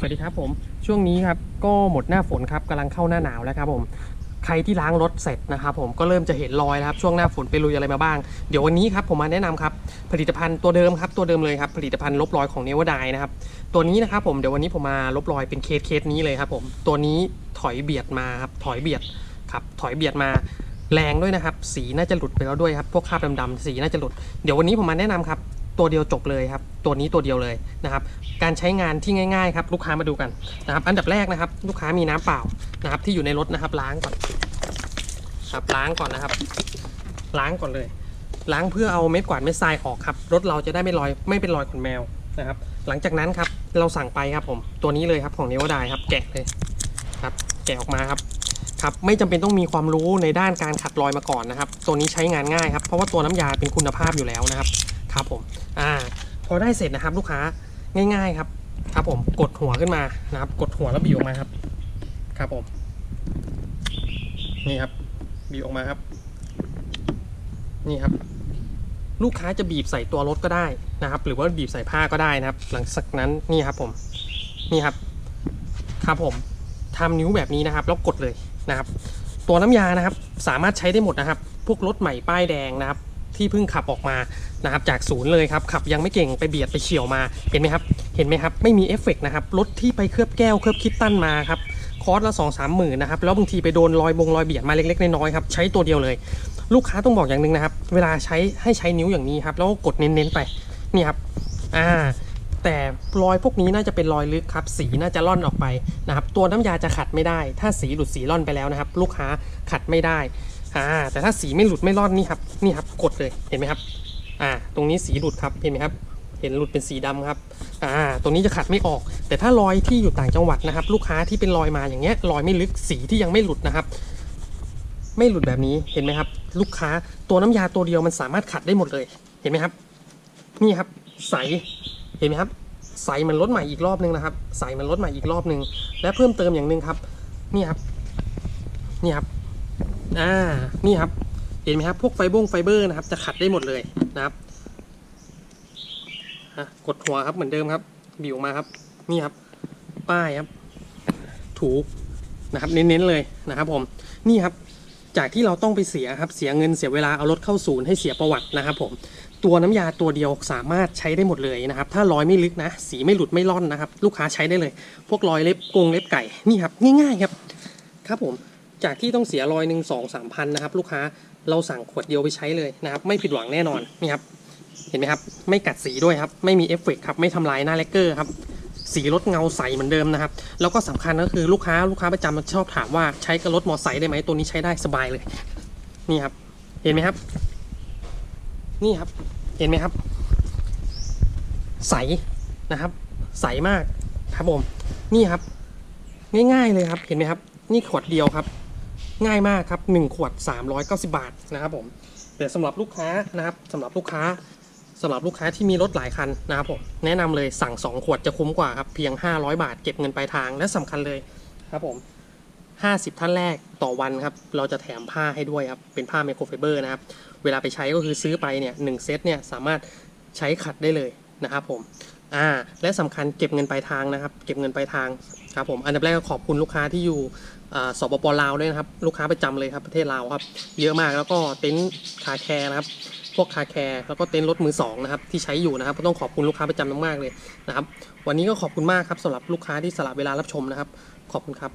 สวัสดีครับผมช่วงนี้ครับก็หมดหน้าฝนครับกำลังเข้าหน้าหนาวแล้วครับผมใครที่ล้างรถเสร็จนะครับผมก็เริ่มจะเห็นรอยแล้วครับช่วงหน้าฝนไปลุยอะไรมาบ้าง เดี๋ยววันนี้ครับผมมาแนะนำครับผลิตภัณฑ์ตัวเดิมครับตัวเดิมเลยครับผลิตภัณฑ์ลบรอยของเนวดายนะครับตัวนี้นะครับผมเดี๋ยววันนี้ผมมาลบรอยเป็นเคสเคสนี้เลยครับผมตัวนี้ถอยเบียดมาครับถอยเบียดครับถอยเบียดมาแรงด้วยนะครับ สีน่าจะหลุดไปแล้วด้วยครับพวกคราบดำๆสีน่าจะหลุดเดี๋ยววันนี้ผมมาแนะนำครับ ตัวเดียวจบเลยครับ ตัวนี้ตัวเดียวเลยนะครับ การใช้งานที่ง่ายๆครับลูกค้ามาดูกันนะครับ อันดับแรกนะครับ ลูกค้ามีน้ำเปล่านะครับ ที่อยู่ในรถนะครับ ล้างก่อนครับล้างก่อนนะครับ ล้างก่อนเลย ล้างเพื่อเอาเม็ดกวาดเม็ดทรายออกครับ รถเราจะได้ไม่ลอยไม่เป็นรอยขนแมวนะครับ หลังจากนั้นครับเราสั่งไปครับผมตัวนี้เลยครับของเนวดายครับ แกะเลยครับ แกะออกมาครับครับไม่จำเป็นต้องมีความรู้ในด้านการขัดรอยมาก่อนนะครับ ตัวนี้ใช้งานง่ายครับ เพราะว่าตัวน้ำยาเป็นคุณภาพอยู่แล้วนะครับ ครับผมอ่าพอได้เสร็จนะครับลูกค้าง่าย ๆครับครับผมกดหัวขึ้นมานะครับ กดหัวแล้วบีบออกมาครับ ครับผมนี่ครับ บีบออกมาครับ นี่ครับ ลูกค้าจะบีบใส่ตัวรถก็ได้นะครับ หรือว่าบีบใส่ผ้าก็ได้นะครับ หลังจากนั้นนี่ครับผมนี่ครับ ครับผมทำนิ้วแบบนี้นะครับ แล้วกดเลยนะครับ ตัวน้ำยานะครับ สามารถใช้ได้หมดนะครับ พวกรถใหม่ป้ายแดงนะครับ ที่เพิ่งขับออกมานะครับจากศูนย์เลยครับขับยังไม่เก่งไปเบียดไปเฉียวมาเห็นไหมครับเห็นไหมครับไม่มีเอฟเฟกต์นะครับรถที่ไปเคลือบแก้วเคลือบคิดตั้นมาครับคอร์สละสองสามหมื่นนะครับแล้วบางทีไปโดนรอยบงรอยเบียดมาเล็กๆน้อยๆครับใช้ตัวเดียวเลย ลูกค้าต้องบอกอย่างหนึ่งนะครับ เวลาใช้ให้ใช้นิ้วอย่างนี้ครับแล้วก็กดเน้นๆไปนี่ครับอ่าแต่รอยพวกนี้น่าจะเป็นรอยลึกครับ สีน่าจะล่อนออกไปนะครับ ตัวน้ำยาจะขัดไม่ได้ ถ้าสีหลุดสีล่อนไปแล้วนะครับ ลูกค้าขัดไม่ได้ อ่า แต่ถ้าสีไม่หลุดไม่ล่อนนี่ครับ นี่ครับ กดเลย เห็นไหมครับ อ่า ตรงนี้สีหลุดครับ เห็นไหมครับ เห็นหลุดเป็นสีดำครับ อ่า ตรงนี้จะขัดไม่ออก แต่ถ้ารอยที่อยู่ต่างจังหวัดนะครับ ลูกค้าที่เป็นรอยมาอย่างเงี้ย รอยไม่ลึก สีที่ยังไม่หลุดนะครับ ไม่หลุดแบบนี้ เห็นไหมครับ ลูกค้า ตัวน้ำยาตัวเดียวมันสามารถขัดได้หมดเลย เห็นไหมครับ นี่ครับ ใส เห็นไหมครับ ใสมันรถใหม่อีกรอบนึงนะครับ ใสมันรถใหม่อีกรอบนึง และเพิ่มเติมอย่างหนึ่งครับ นี่ครับ นี่ครับ อ่านี่ครับ เห็นไหมครับ พวกไฟบงไฟเบอร์นะครับ จะขัดได้หมดเลยนะครับกดหัวครับเหมือนเดิมครับ บิวออกมาครับ นี่ครับ ป้ายครับ ถูนะครับ เน้นๆเลยนะครับ ผม นี่ครับ จากที่เราต้องไปเสียครับ เสียเงินเสียเวลาเอารถเข้าศูนย์ให้เสียประวัตินะครับ ผม ตัวน้ำยาตัวเดียวสามารถใช้ได้หมดเลยนะครับ ถ้ารอยไม่ลึกนะ สีไม่หลุดไม่ล่อนนะครับ ลูกค้าใช้ได้เลย พวกรอยเล็บกงเล็บไก่ นี่ครับ ง่ายๆครับ ครับผม จากที่ต้องเสียรอยหนึ่งสองสามพันนะครับ ลูกค้าเราสั่งขวดเดียวไปใช้เลยนะครับ ไม่ผิดหวังแน่นอนนี่ครับ เห็นไหมครับ ไม่กัดสีด้วยครับ ไม่มีเอฟเฟกต์ครับ ไม่ทำลายหน้าแลกเกอร์ครับสีรถเงาใสเหมือนเดิมนะครับ แล้วก็สำคัญก็คือลูกค้าลูกค้าประจำชอบถามว่าใช้กับรถมอเตอร์ไซค์ได้ไหมตัวนี้ใช้ได้สบายเลย นี่ครับ เห็นไหมครับ นี่ครับ เห็นไหมครับ ใสนะครับ ใสมากครับผม นี่ครับ ง่ายๆเลยครับ เห็นไหมครับ นี่ขวดเดียวครับ ง่ายมากครับ 1 ขวด 390 บาทนะครับผมแต่สำหรับลูกค้านะครับสำหรับลูกค้าสำหรับลูกค้าที่มีรถหลายคันนะครับผมแนะนำเลยสั่ง 2 ขวดจะคุ้มกว่าครับเพียง 500 บาทเก็บเงินปลายทางและสำคัญเลยครับผม50 ท่านแรกต่อวันครับ เราจะแถมผ้าให้ด้วยครับ เป็นผ้าไมโครไฟเบอร์นะครับ เวลาไปใช้ก็คือซื้อไปเนี่ยหนึ่งเซตเนี่ยสามารถใช้ขัดได้เลยนะครับผม อ่า และสำคัญเก็บเงินปลายทางนะครับ เก็บเงินปลายทางครับผม อันดับแรกก็ขอบคุณลูกค้าที่อยู่ สปปลาวด้วยนะครับ ลูกค้าประจำเลยครับประเทศลาวครับ เยอะมากแล้วก็เต็นท์คาแคร์นะครับ พวกคาแคร์แล้วก็เต็นท์รถมือสองนะครับที่ใช้อยู่นะครับ ก็ต้องขอบคุณลูกค้าประจำมากๆเลยนะครับ วันนี้ก็ขอบคุณมากครับสำหรับลูกค้าที่สละเวลารับชมนะครับ ขอบคุณครับ